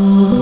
Oh.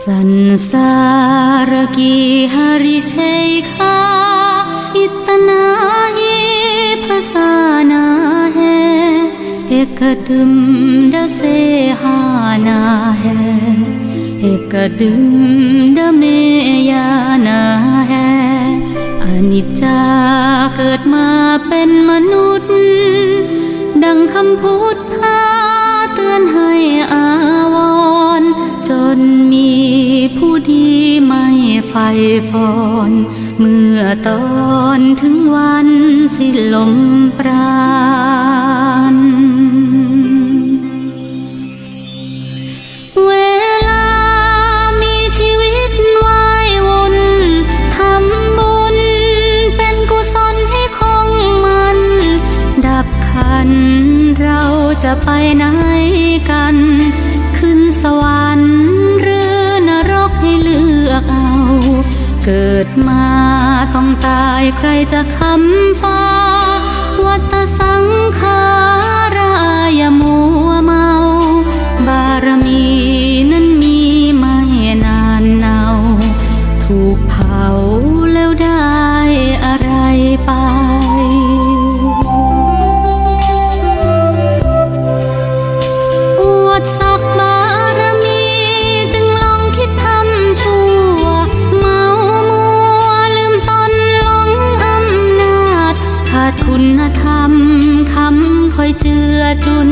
संसार की हरि शेखा इतना ही फसाना है एक दुम्ड से हाना है एक दुम्ड में आना है อนิจจาเกิดมาเป็นมนุษย์ ดังคำพุทธาเตือนให้อา ไฟฟอน เมื่อตอนถึงวันสิ้นลมปราณเวลามีชีวิตวายวนทำบุญเป็นกุศลให้คงมัน ดับขันเราจะไปไหนกัน ขึ้นสวรรค์ เกิดมาต้องตายใครจะคำฟ้า วัตสังขารายมุ คุณธรรมคำคอยเจือจุน